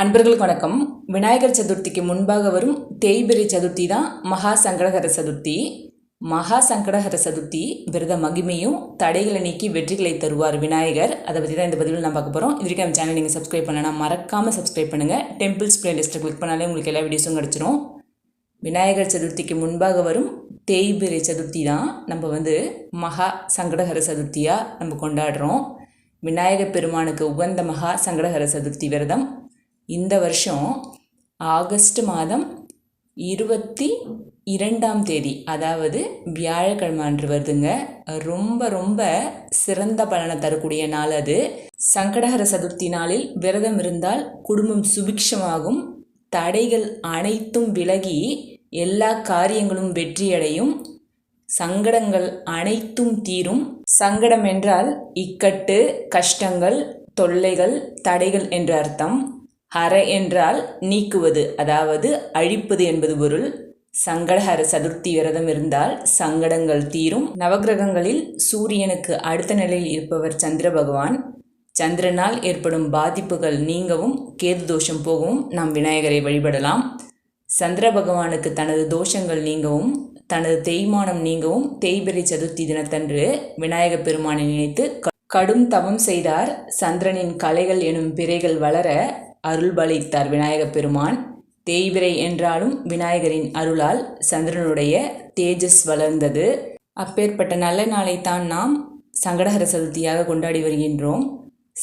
அன்பர்களுக்கு வணக்கம். விநாயகர் சதுர்த்திக்கு முன்பாக வரும் தேய்பிரை சதுர்த்தி தான் மகா சங்கடகர சதுர்த்தி. மகா சங்கடகர சதுர்த்தி விரத மகிமையும் தடைகளை நீக்கி வெற்றிகளை தருவார் விநாயகர். அதை பற்றி தான் இந்த பதிவில் நான் பார்க்க போகிறோம் இது வரைக்கும் நம்ம சேனல் நீங்கள் சப்ஸ்கிரைப் பண்ணலாம் மறக்காமல் சப்ஸ்கிரைப் பண்ணுங்கள் டெம்பிள்ஸ் பிளேலிஸ்ட்டை கிளிக் பண்ணாலே உங்களுக்கு எல்லா வீடியோஸும் கிடச்சிரும். விநாயகர் சதுர்த்திக்கு முன்பாக வரும் தேய்பிரை சதுர்த்தி தான் நம்ம வந்து மகா சங்கடகர சதுர்த்தியாக நம்ம கொண்டாடுறோம். விநாயகர் பெருமானுக்கு உகந்த மகா சங்கடகர சதுர்த்தி விரதம். இந்த வருஷம் ஆகஸ்ட் மாதம் இருபத்தி இரண்டாம் தேதி அதாவது வியாழக்கிழமை அன்று வருதுங்க. ரொம்ப ரொம்ப சிறந்த பலனை தரக்கூடிய நாள் அது. சங்கடஹர சதுர்த்தி நாளில் விரதம் இருந்தால் குடும்பம் சுபிக்ஷமாகும். தடைகள் அனைத்தும் விலகி எல்லா காரியங்களும் வெற்றியடையும். சங்கடங்கள் அனைத்தும் தீரும். சங்கடம் என்றால் இக்கட்டு கஷ்டங்கள் தொல்லைகள் தடைகள் என்ற அர்த்தம். ஹர என்றால் நீக்குவது அதாவது அழிப்பது என்பது பொருள். சங்கடஹர சதுர்த்தி விரதம் இருந்தால் சங்கடங்கள் தீரும். நவகிரகங்களில் சூரியனுக்கு அடுத்த நிலையில் இருப்பவர் சந்திர பகவான். சந்திரனால் ஏற்படும் பாதிப்புகள் நீங்கவும் கேது தோஷம் போகவும் நாம் விநாயகரை வழிபடலாம். சந்திர பகவானுக்கு தனது தோஷங்கள் நீங்கவும் தனது தேய்மானம் நீங்கவும் தேய்பிரை சதுர்த்தி தினத்தன்று விநாயகப் பெருமானை நினைத்து கடும் தவம் செய்தார். சந்திரனின் கலைகள் எனும் பிறைகள் வளர அருள்பளித்தார் விநாயகப் பெருமான். தேய்பிரை என்றாலும் விநாயகரின் அருளால் சந்திரனுடைய தேஜஸ் வளர்ந்தது. அப்பேற்பட்ட நல்ல நாளைத்தான் நாம் சங்கடஹர சதுர்த்தியாக கொண்டாடி வருகின்றோம்.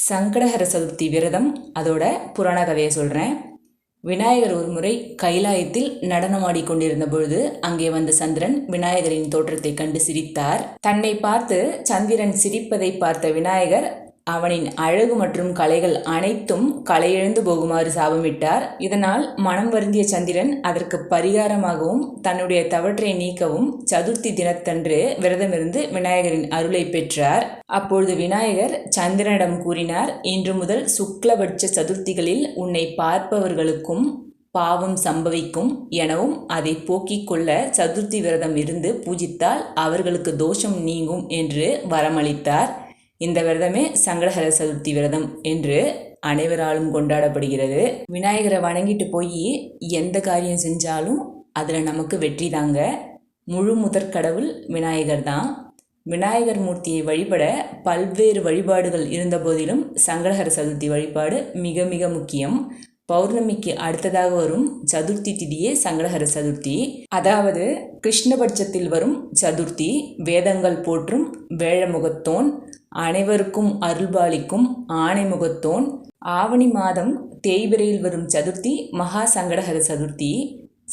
சங்கடஹர சதுர்த்தி விரதம் அதோட புராண கதையை சொல்கிறேன் விநாயகர் ஒரு முறை கைலாயத்தில் நடனமாடி கொண்டிருந்த பொழுது அங்கே வந்த சந்திரன் விநாயகரின் தோற்றத்தை கண்டு சிரித்தார். தன்னை பார்த்து சந்திரன் சிரிப்பதை பார்த்த விநாயகர் அவனின் அழகு மற்றும் கலைகள் அனைத்தும் கலையிழந்து போகுமாறு சாபமிட்டார் இதனால் மனம் வருந்திய சந்திரன் அதற்கு பரிகாரமாகவும் தன்னுடைய தவற்றை நீக்கவும் சதுர்த்தி தினத்தன்று விரதமிருந்து விநாயகரின் அருளை பெற்றார். அப்பொழுது விநாயகர் சந்திரனிடம் கூறினார் இன்று முதல் சுக்லபட்ச சதுர்த்திகளில் உன்னை பார்ப்பவர்களுக்கும் பாவம் சம்பவிக்கும் எனவும் அதை போக்கிக் கொள்ள சதுர்த்தி விரதம் இருந்து பூஜித்தால் அவர்களுக்கு தோஷம் நீங்கும் என்று வரமளித்தார். இந்த விரதமே சங்கடஹர சதுர்த்தி விரதம் என்று அனைவராலும் கொண்டாடப்படுகிறது. விநாயகரை வணங்கிட்டு போய் எந்த காரியம் செஞ்சாலும் அதில் நமக்கு வெற்றி தாங்க. முழு முதற் கடவுள் விநாயகர் தான். விநாயகர் மூர்த்தியை வழிபட பல்வேறு வழிபாடுகள் இருந்த போதிலும் சங்கடஹர சதுர்த்தி வழிபாடு மிக மிக முக்கியம். பௌர்ணமிக்கு அடுத்ததாக வரும் சதுர்த்தி திதியே சங்கடஹர சதுர்த்தி. அதாவது கிருஷ்ணபட்சத்தில் வரும் சதுர்த்தி. வேதங்கள் போற்றும் வேழமுகத்தோன். அனைவருக்கும் அருள்பாலிக்கும் ஆணைமுகத்தோன். ஆவணி மாதம் தேய்பிரையில் வரும் சதுர்த்தி மகா சங்கடஹர சதுர்த்தி.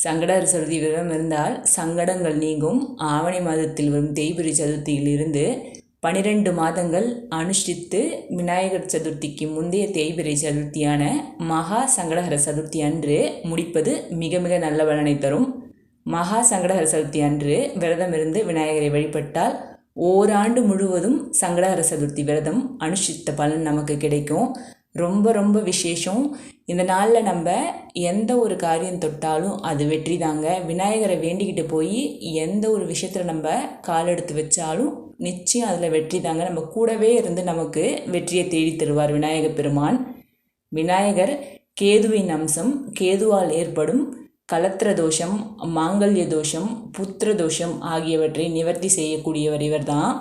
சங்கடஹர சதுர்த்தி விரதம் இருந்தால் சங்கடங்கள் நீங்கும். ஆவணி மாதத்தில் வரும் தேய்பிரை சதுர்த்தியில் இருந்து பனிரெண்டு மாதங்கள் அனுஷ்டித்து விநாயகர் சதுர்த்திக்கு முந்தைய தேய்பிரை சதுர்த்தியான மகா சங்கடஹர சதுர்த்தி அன்று முடிப்பது மிக மிக நல்ல பலனை தரும். மகா சங்கடஹர சதுர்த்தி அன்று விரதம் இருந்து விநாயகரை வழிபட்டால் ஓராண்டு முழுவதும் சங்கடஹர சதுர்த்தி விரதம் அனுஷ்டித்த பலன் நமக்கு கிடைக்கும். ரொம்ப ரொம்ப விசேஷம். இந்த நாளில் நம்ம எந்த ஒரு காரியம் தொட்டாலும் அது வெற்றி தாங்க. விநாயகரை வேண்டிக்கிட்டு போய் எந்த ஒரு விஷயத்தில் நம்ம கால் எடுத்து வச்சாலும் நிச்சயம் அதில் வெற்றி தாங்க. நம்ம கூடவே இருந்து நமக்கு வெற்றியை தேடி தருவார் விநாயகப் பெருமான். விநாயகர் கேதுவின் அம்சம் கேதுவால் ஏற்படும் கலத்திர தோஷம் மாங்கல்ய தோஷம் புத்திர தோஷம் ஆகியவற்றை நிவர்த்தி செய்யக்கூடியவர் இவர்தான்.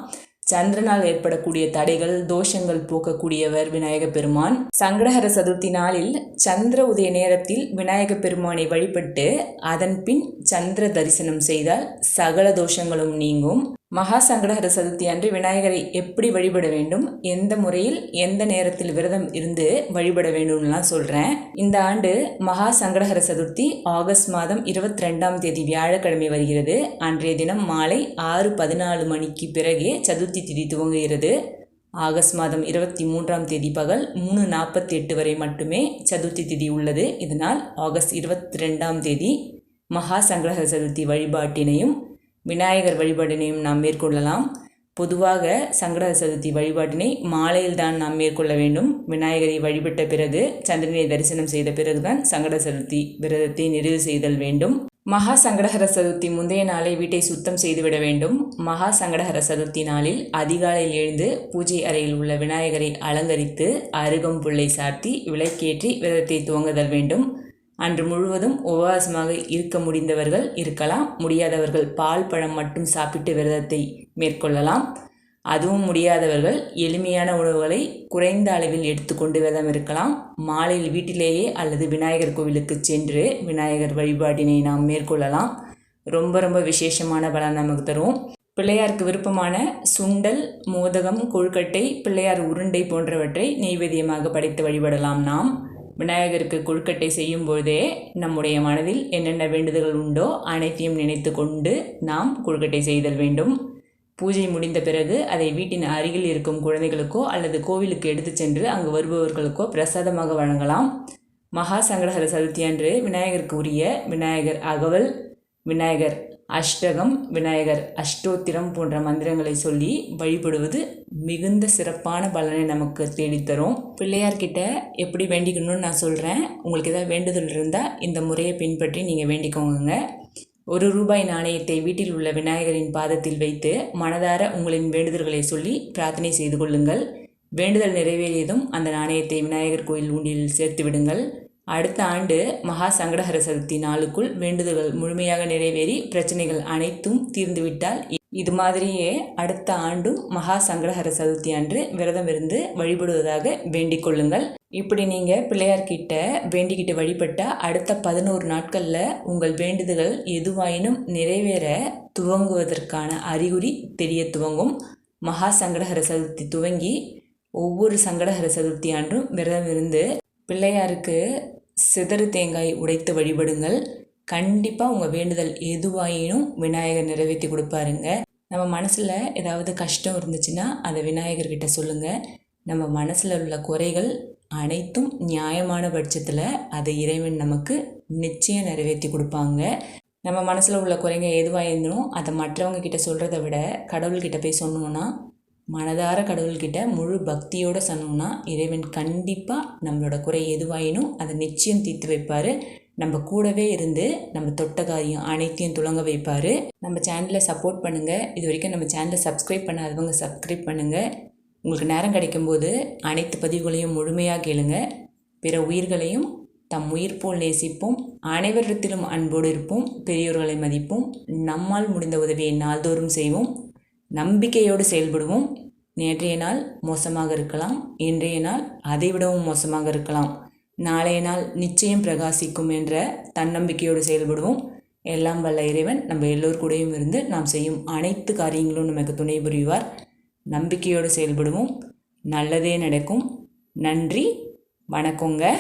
சந்திரனால் ஏற்படக்கூடிய தடைகள் தோஷங்கள் போக்கக்கூடியவர் விநாயக பெருமான். சங்கடஹர சதுர்த்தி நாளில் சந்திர உதய நேரத்தில் விநாயக பெருமானை வழிபட்டு அதன் பின் சந்திர தரிசனம் செய்தால் சகல தோஷங்களும் நீங்கும். மகா சங்கடஹர சதுர்த்தி அன்று விநாயகரை எப்படி வழிபட வேண்டும்? எந்த முறையில் எந்த நேரத்தில் விரதம் இருந்து வழிபட வேண்டும்லாம் சொல்கிறேன் இந்த ஆண்டு மகா சங்கடஹர சதுர்த்தி ஆகஸ்ட் மாதம் இருபத்தி ரெண்டாம் தேதி வியாழக்கிழமை வருகிறது. அன்றைய தினம் மாலை ஆறு பதினாலு மணிக்கு பிறகே சதுர்த்தி திதி துவங்குகிறது. ஆகஸ்ட் மாதம் இருபத்தி மூன்றாம் தேதி பகல் மூணு நாற்பத்தி எட்டு வரை மட்டுமே சதுர்த்தி திதி உள்ளது. இதனால் ஆகஸ்ட் இருபத்தி ரெண்டாம் தேதி மகா சங்கடகர சதுர்த்தி வழிபாட்டினையும் விநாயகர் வழிபாட்டினையும் நாம் மேற்கொள்ளலாம். பொதுவாக சங்கடஹர சதுர்த்தி வழிபாட்டினை மாலையில் தான் நாம் மேற்கொள்ள வேண்டும். விநாயகரை வழிபட்ட பிறகு சந்திரனை தரிசனம் செய்த பிறகுதான் சங்கட சதுர்த்தி விரதத்தை நிறைவு செய்தல் வேண்டும். மகா சங்கடஹர சதுர்த்தி முந்தைய நாளை வீட்டை சுத்தம் செய்துவிட வேண்டும். மகா சங்கடஹர சதுர்த்தி நாளில் அதிகாலையில் எழுந்து பூஜை அறையில் உள்ள விநாயகரை அலங்கரித்து அருகம்புல்லை சார்த்தி விளக்கேற்றி விரதத்தை துவங்குதல் வேண்டும். அன்று முழுவதும் உபவாசமாக இருக்க முடிந்தவர்கள் இருக்கலாம். முடியாதவர்கள் பால் பழம் மட்டும் சாப்பிட்டு விரதத்தை மேற்கொள்ளலாம். அதுவும் முடியாதவர்கள் எளிமையான உணவுகளை குறைந்த அளவில் எடுத்துக்கொண்டு விரதம் இருக்கலாம். மாலையில் வீட்டிலேயே அல்லது விநாயகர் கோவிலுக்கு சென்று விநாயகர் வழிபாட்டினை நாம் மேற்கொள்ளலாம். ரொம்ப ரொம்ப விசேஷமான பலன் நமக்கு தரும். பிள்ளையாருக்கு விருப்பமான சுண்டல் மோதகம் கொழுக்கட்டை பிள்ளையார் உருண்டை போன்றவற்றை நெய்வேதியமாக படைத்து வழிபடலாம் நாம். விநாயகருக்கு கொழுக்கட்டை செய்யும் பொழுதே நம்முடைய மனதில் என்னென்ன வேண்டுதல்கள் உண்டோ அனைத்தையும் நினைத்து கொண்டு நாம் கொழுக்கட்டை செய்தல் வேண்டும். பூஜை முடிந்த பிறகு அதை வீட்டின் அருகில் இருக்கும் குழந்தைகளுக்கோ அல்லது கோவிலுக்கு எடுத்து சென்று அங்கு வருபவர்களுக்கோ பிரசாதமாக வழங்கலாம். மகா சங்கடஹர சதுர்த்தி அன்று விநாயகருக்கு உரிய விநாயகர் அகவல் விநாயகர் அஷ்டகம் விநாயகர் அஷ்டோத்திரம் போன்ற மந்திரங்களை சொல்லி வழிபடுவது மிகுந்த சிறப்பான பலனை நமக்கு தேடித்தரும். பிள்ளையார்கிட்ட எப்படி வேண்டிக்கணும்னு நான் சொல்கிறேன் உங்களுக்கு ஏதாவது வேண்டுதல் இருந்தால் இந்த முறையை பின்பற்றி நீங்கள் வேண்டிக்கோங்க ஒரு ரூபாய் நாணயத்தை வீட்டில் உள்ள விநாயகரின் பாதத்தில் வைத்து மனதார உங்களின் வேண்டுதல்களை சொல்லி பிரார்த்தனை செய்து கொள்ளுங்கள். வேண்டுதல் நிறைவேறியதும் அந்த நாணயத்தை விநாயகர் கோயில் உண்டியில் சேர்த்து விடுங்கள். அடுத்த ஆண்டு மகா சங்கடஹர சதுர்த்தி நாளுக்குள் வேண்டுதல்கள் முழுமையாக நிறைவேறி பிரச்சனைகள் அனைத்தும் தீர்ந்துவிட்டால் இது மாதிரியே அடுத்த ஆண்டும் மகா சங்கடஹர சதுர்த்தி அன்று விரதம் இருந்து வழிபடுவதாக வேண்டிக் கொள்ளுங்கள். இப்படி நீங்கள் பிள்ளையார்கிட்ட வேண்டிக்கிட்டு வழிபட்டால் அடுத்த பதினோரு நாட்களில் உங்கள் வேண்டுதல்கள் எதுவாயினும் நிறைவேற துவங்குவதற்கான அறிகுறி தெரிய துவங்கும். மகா சங்கடஹர சதுர்த்தி துவங்கி ஒவ்வொரு சங்கடஹர சதுர்த்தி அன்றும் விரதம் இருந்து பிள்ளையாருக்கு சிதறு தேங்காய் உடைத்து வழிபடுங்கள். கண்டிப்பாக உங்கள் வேண்டுதல் எதுவாயினும் விநாயகர் நிறைவேற்றி கொடுப்பாருங்க. நம்ம மனசில் ஏதாவது கஷ்டம் இருந்துச்சுன்னா அதை விநாயகர்கிட்ட சொல்லுங்கள் நம்ம மனசில் உள்ள குறைகள் அனைத்தும் நியாயமான பட்சத்தில் அதை இறைவன் நமக்கு நிச்சயம் நிறைவேற்றி கொடுப்பாங்க. நம்ம மனசில் உள்ள குறைங்க எதுவாக இருந்தாலும் அதை மற்றவங்க கிட்ட சொல்கிறத விட கடவுள்கிட்ட போய் சொன்னோன்னா மனதார கடவுள்கிட்ட முழு பக்தியோடு சொன்னோம்னா இறைவன் கண்டிப்பாக நம்மளோட குறை எதுவாயினும் அதை நிச்சயம் தீர்த்து வைப்பார். நம்ம கூடவே இருந்து நம்ம தொட்ட காரியம் அனைத்தையும் துளங்க வைப்பார். நம்ம சேனலை சப்போர்ட் பண்ணுங்கள் இது வரைக்கும் நம்ம சேனலை சப்ஸ்கிரைப் பண்ணாதவங்க சப்ஸ்கிரைப் பண்ணுங்கள் உங்களுக்கு நேரம் கிடைக்கும்போது அனைத்து பதிவுகளையும் முழுமையாக கேளுங்க. பிற உயிர்களையும் தம் உயிர் போல் நேசிப்போம். அனைவரிடத்திலும் அன்போடு இருப்போம். பெரியோர்களை மதிப்போம். நம்மால் முடிந்த உதவியை நாள்தோறும் செய்வோம். நம்பிக்கையோடு செயல்படுவோம். நேற்றைய நாள் மோசமாக இருக்கலாம் இன்றைய நாள் அதைவிடவும் மோசமாக இருக்கலாம். நாளைய நாள் நிச்சயம் பிரகாசிக்கும் என்ற தன்னம்பிக்கையோடு செயல்படுவோம். எல்லாம் வல்ல இறைவன் நம்ம எல்லோர் கூடயும் இருந்து நாம் செய்யும் அனைத்து காரியங்களும் நமக்கு துணை புரிவார். நம்பிக்கையோடு செயல்படுவோம். நல்லதே நடக்கும். நன்றி. வணக்கங்க.